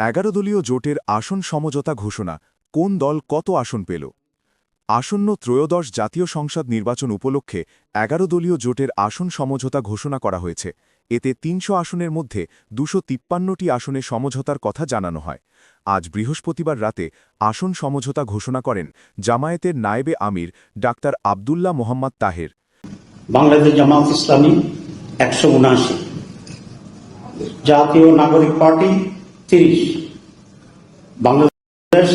এগারো দলীয় জোটের আসন সমঝোতা ঘোষণা, কোন দল কত আসন পেল? আসন্ন ত্রয়োদশ জাতীয় সংসদ নির্বাচন উপলক্ষে এগারো দলীয় জোটের আসন সমঝোতা ঘোষণা করা হয়েছে। এতে তিনশো আসনের মধ্যে দুশো তিপ্পান্নটি আসনে সমঝোতার কথা জানানো হয়। আজ বৃহস্পতিবার রাতে আসন সমঝোতা ঘোষণা করেন জামায়াতের নায়েবে আমির ডাক্তার আবদুল্লাহ মোহাম্মদ তাহের। বাংলাদেশ জামাত ইসলামী একশো উনআশি। জাতীয় নাগরিক পার্টি তিরিশ। বাংলাদেশ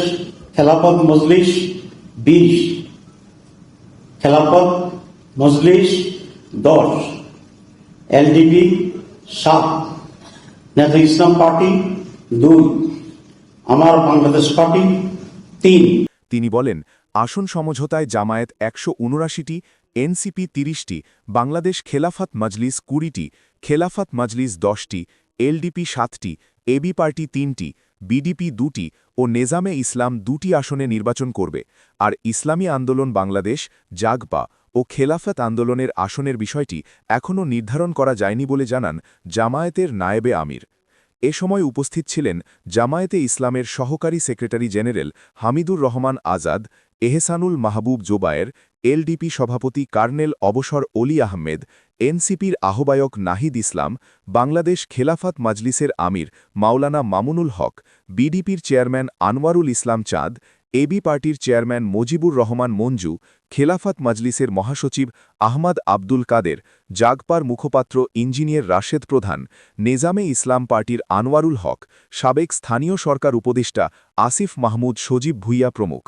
বিশ। দশ। এলডিপি সাত। নেতা ইসলাম পার্টি দুই। আমার বাংলাদেশ পার্টি তিন। তিনি বলেন, আসন সমঝোতায় জামায়াত একশো উনরাশিটি এনসিপি তিরিশটি, বাংলাদেশ খেলাফাত মজলিস কুড়িটি, খেলাফাত মজলিস দশটি, এলডিপি সাতটি এবি পার্টি তিনটি, বিডিপি দুটি ও নেজামে ইসলাম দুটি আসনে নির্বাচন করবে, আর ইসলামী আন্দোলন বাংলাদেশ, জাগপা ও খেলাফত আন্দোলনের আসনের বিষয়টি এখনও নির্ধারণ করা যায়নি বলে জানান জামায়াতের নায়েবে আমির। এ সময় উপস্থিত ছিলেন জামায়েতে ইসলামের সহকারী secretary general Hamidur Rahman Azad, Ehsanul Mahbub Zubayer, LDP সভাপতি কার্নেল অবসর অলি আহমেদ, এনসিপির আহ্বায়ক নাহিদ ইসলাম, বাংলাদেশ খেলাফাত মাজলিসের আমির মাওলানা মামুনুল হক, বিডিপির চেয়ারম্যান আনোয়ারুল ইসলাম চাঁদ এবি পার্টির চেয়ারম্যান মজিবুর রহমান মঞ্জু, খেলাফত মজলিসের মহাসচিব আহমদ আব্দুল কাদের, জাগপার মুখপাত্র ইঞ্জিনিয়ার রাশেদ প্রধান, নেজামে ইসলাম পার্টির আনোয়ারুল হক, সাবেক স্থানীয় সরকার উপদেষ্টা আসিফ মাহমুদ সজীব ভুইয়া প্রমুখ।